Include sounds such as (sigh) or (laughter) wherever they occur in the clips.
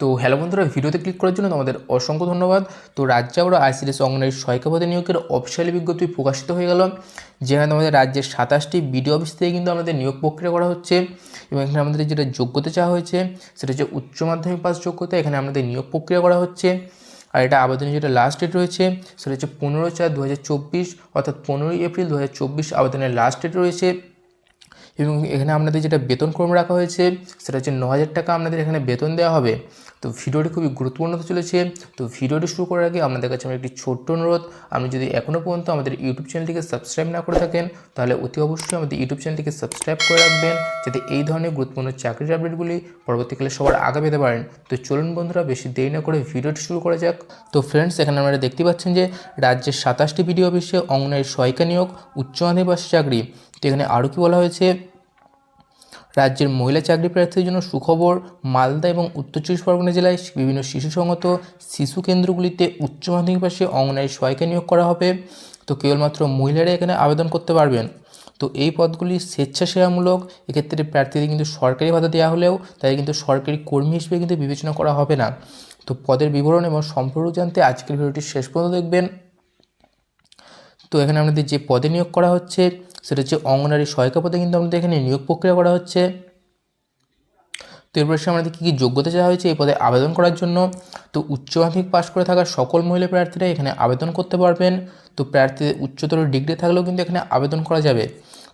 তো হ্যালো বন্ধুরা ভিডিওতে ক্লিক করার জন্য তোমাদের অসংখ্য ধন্যবাদ। তো রাজ্য আমরা আইসিডিএস অঙ্গনের সহায়িকা পদে নিয়োগের অফিসিয়ালি বিজ্ঞপ্তি প্রকাশিত হয়ে গেল, যেখানে আমাদের রাজ্যের সাতাশটি বিডিও অফিস থেকে কিন্তু আমাদের নিয়োগ প্রক্রিয়া করা হচ্ছে এবং এখানে আমাদের যেটা যোগ্যতা চাওয়া হয়েছে, সেটা হচ্ছে উচ্চ মাধ্যমিক পাস যোগ্যতা, এখানে আমাদের নিয়োগ প্রক্রিয়া করা হচ্ছে। আর এটা আবেদনের যেটা লাস্ট ডেট রয়েছে, সেটা হচ্ছে পনেরো চার দু অর্থাৎ পনেরোই এপ্রিল দু হাজার চব্বিশ আবেদনের লাস্ট ডেট রয়েছে। এবং এখানে আপনাদের যেটা বেতন ক্রম রাখা হয়েছে, সেটা হচ্ছে ন হাজার টাকা আপনাদের এখানে বেতন দেওয়া হবে। তো ভিডিওটি খুবই গুরুত্বপূর্ণ হতে চলেছে। তো ভিডিওটি শুরু করার আগে আপনাদের কাছে আমার একটি ছোট্ট অনুরোধ, আপনি যদি এখনও পর্যন্ত আমাদের ইউটিউব চ্যানেলটিকে সাবস্ক্রাইব না করে থাকেন, তাহলে অতি অবশ্যই আমাদের ইউটিউব চ্যানেলটিকে সাবস্ক্রাইব করে রাখবেন, যাতে এই ধরনের গুরুত্বপূর্ণ চাকরির আপডেটগুলি পরবর্তীকালে সবার আগে পেতে পারেন। তো চলুন বন্ধুরা, বেশি দেরি না করে ভিডিওটি শুরু করা যাক। তো ফ্রেন্ডস এখানে আপনারা দেখতে পাচ্ছেন যে রাজ্যের সাতাশটি বিডিও অফিসে অঙ্গনের সহায়িকা নিয়োগ, উচ্চ মাধ্যমিক চাকরি। তো এখানে আরও কি বলা হয়েছে? রাজ্যের মহিলা চাকরি প্রার্থীদের জন্য সুখবর মালদা এবং উত্তর চব্বিশ পরগনা জেলায় বিভিন্ন শিশু সংহত শিশু কেন্দ্রগুলিতে উচ্চ মাধ্যমিক পাশে অঙ্গনারী সহায়িকা নিয়োগ করা হবে। তো কেবলমাত্র মহিলারা এখানে আবেদন করতে পারবেন। তো এই পদগুলি স্বেচ্ছাসেবামূলক, এক্ষেত্রে প্রার্থীদের কিন্তু সরকারি ভাতা দেওয়া হলেও তাদের কিন্তু সরকারি কর্মী হিসেবে কিন্তু বিবেচনা করা হবে না। তো পদের বিবরণ এবং সম্পর্ক জানতে আজকের ভিডিওটি শেষ পর্যন্ত দেখবেন। তো এখানে আমাদের যে পদে নিয়োগ করা হচ্ছে, সেটা হচ্ছে অঙ্গনারী সহায়িকা পদে কিন্তু আমাদের এখানে নিয়োগ প্রক্রিয়া করা হচ্ছে। তো এরপর সে আমাদের কী কী যোগ্যতা চাওয়া হয়েছে এই পদে আবেদন করার জন্য? তো উচ্চ মাধ্যমিক পাশ করে থাকা সকল মহিলা প্রার্থীরা এখানে আবেদন করতে পারবেন। তো প্রার্থীদের উচ্চতর ডিগ্রি থাকলেও কিন্তু এখানে আবেদন করা যাবে।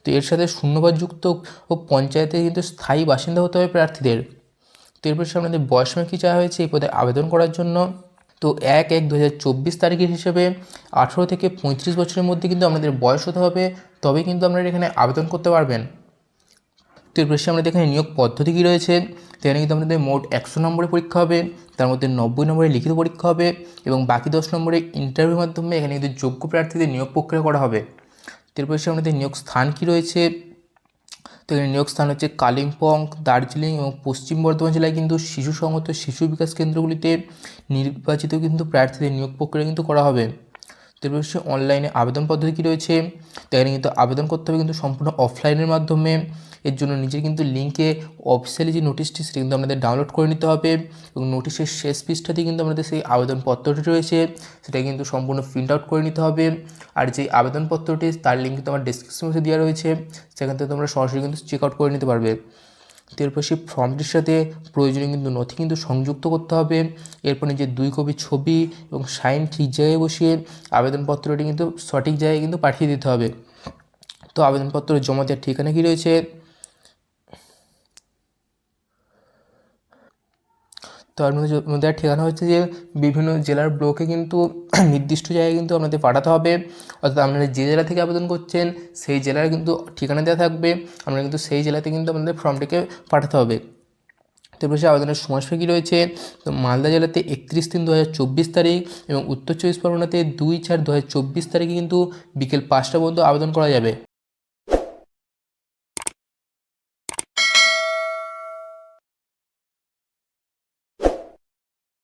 তো এর সাথে শূন্যবাদযুক্ত ও পঞ্চায়েতে কিন্তু স্থায়ী বাসিন্দা হতে হবে প্রার্থীদের। তো এরপর সে আমাদের বয়সমে কী চাওয়া হয়েছে এই পদে আবেদন করার জন্য? তো এক এক দু তারিখের হিসেবে আঠেরো থেকে পঁয়ত্রিশ বছরের মধ্যে কিন্তু আমাদের বয়স হতে হবে তবে কিন্তু আপনারা এখানে আবেদন করতে পারবেন। তো এর পাশে আমাদের এখানে নিয়োগ পদ্ধতি কী রয়েছে। সেখানে কিন্তু আমাদের মোট একশো নম্বরের পরীক্ষা হবে, তার মধ্যে নব্বই নম্বরে লিখিত পরীক্ষা হবে এবং বাকি দশ নম্বরে ইন্টারভিউর মাধ্যমে এখানে কিন্তু যোগ্য প্রার্থীদের নিয়োগ প্রক্রিয়া করা হবে। এর পাশে আমাদের নিয়োগ স্থান কী রয়েছে তো নিয়োগ স্থান হচ্ছে কালিম্পং, দার্জিলিং এবং পশ্চিম বর্ধমান জেলায় কিন্তু শিশু সংহত শিশু বিকাশ কেন্দ্রগুলিতে নির্বাচিত কিন্তু প্রার্থীদের নিয়োগ প্রক্রিয়া কিন্তু করা হবে। তারপর হচ্ছে অনলাইনে আবেদন পদ্ধতি কী রয়েছে? তো কিন্তু আবেদন করতে হবে কিন্তু সম্পূর্ণ অফলাইনের মাধ্যমে। এর জন্য নিজের কিন্তু লিঙ্কে অফিসিয়ালি যে নোটিশটি সেটি কিন্তু আমাদের ডাউনলোড করে নিতে হবে এবং নোটিশের শেষ পৃষ্ঠাতে কিন্তু আমাদের সেই আবেদনপত্রটি রয়েছে, সেটা কিন্তু সম্পূর্ণ প্রিন্ট আউট করে নিতে হবে। আর যে আবেদনপত্রটি, তার লিঙ্ক কিন্তু আমার ডিসক্রিপশন মধ্যে দেওয়া রয়েছে, সেখান থেকে তোমরা সরাসরি কিন্তু চেক আউট করে নিতে পারবে। এরপর সেই ফর্মটির সাথে প্রয়োজনীয় কিন্তু নথি কিন্তু সংযুক্ত করতে হবে। এরপরে যে দুই কপি ছবি এবং সাইন ঠিক জায়গায় বসিয়ে আবেদনপত্রটি কিন্তু সঠিক জায়গায় কিন্তু পাঠিয়ে দিতে হবে। তো আবেদনপত্র জমা দেওয়ার ঠিকানা কী রয়েছে? তো আপনাদের ঠিকানা হচ্ছে যে বিভিন্ন জেলার ব্লকে কিন্তু (clears throat) নির্দিষ্ট জায়গায় কিন্তু আপনাদের পাঠাতে হবে। অর্থাৎ আপনারা যে জেলা থেকে আবেদন করছেন, সেই জেলার কিন্তু ঠিকানা দেওয়া থাকবে। আপনারা কিন্তু সেই জেলাতে কিন্তু আপনাদের ফর্মটিকে পাঠাতে হবে। তারপরে সে আবেদনের সময়সূচি কী রয়েছে? তো মালদা জেলাতে একত্রিশ তিন দু তারিখ এবং উত্তর চব্বিশ পরগনাতে দুই চার দু তারিখে কিন্তু বিকেল পাঁচটা পর্যন্ত আবেদন করা যাবে।